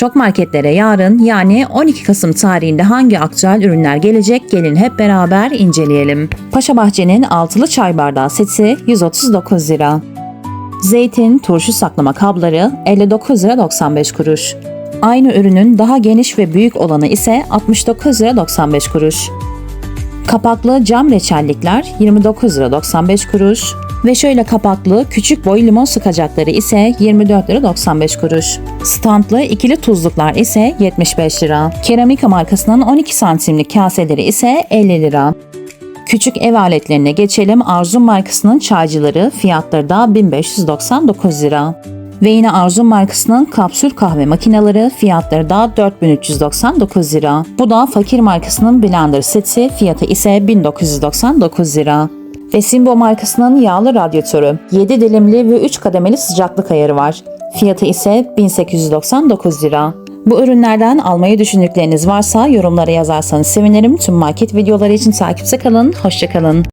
Şok marketlere yarın yani 12 Kasım tarihinde hangi aktüel ürünler gelecek gelin hep beraber inceleyelim. Paşa Bahçe'nin altılı çay bardağı seti 139 lira. Zeytin, turşu saklama kabları 59 lira 95 kuruş. Aynı ürünün daha geniş ve büyük olanı ise 69 lira 95 kuruş. Kapaklı cam reçellikler 29 lira 95 kuruş. Ve şöyle kapaklı küçük boy limon sıkacakları ise 24 lira 95 kuruş. Standlı ikili tuzluklar ise 75 lira. Keramika markasının 12 santimlik kaseleri ise 50 lira. Küçük ev aletlerine geçelim. Arzum markasının çaycıları fiyatları da 1599 lira. Ve yine Arzum markasının kapsül kahve makineleri fiyatları da 4399 lira. Bu da Fakir markasının blender seti fiyatı ise 1999 lira. Ve Simbo markasının yağlı radyatörü 7 dilimli ve 3 kademeli sıcaklık ayarı var. Fiyatı ise 1899 lira. Bu ürünlerden almayı düşündükleriniz varsa yorumlara yazarsanız sevinirim. Tüm market videoları için takipte kalın. Hoşçakalın.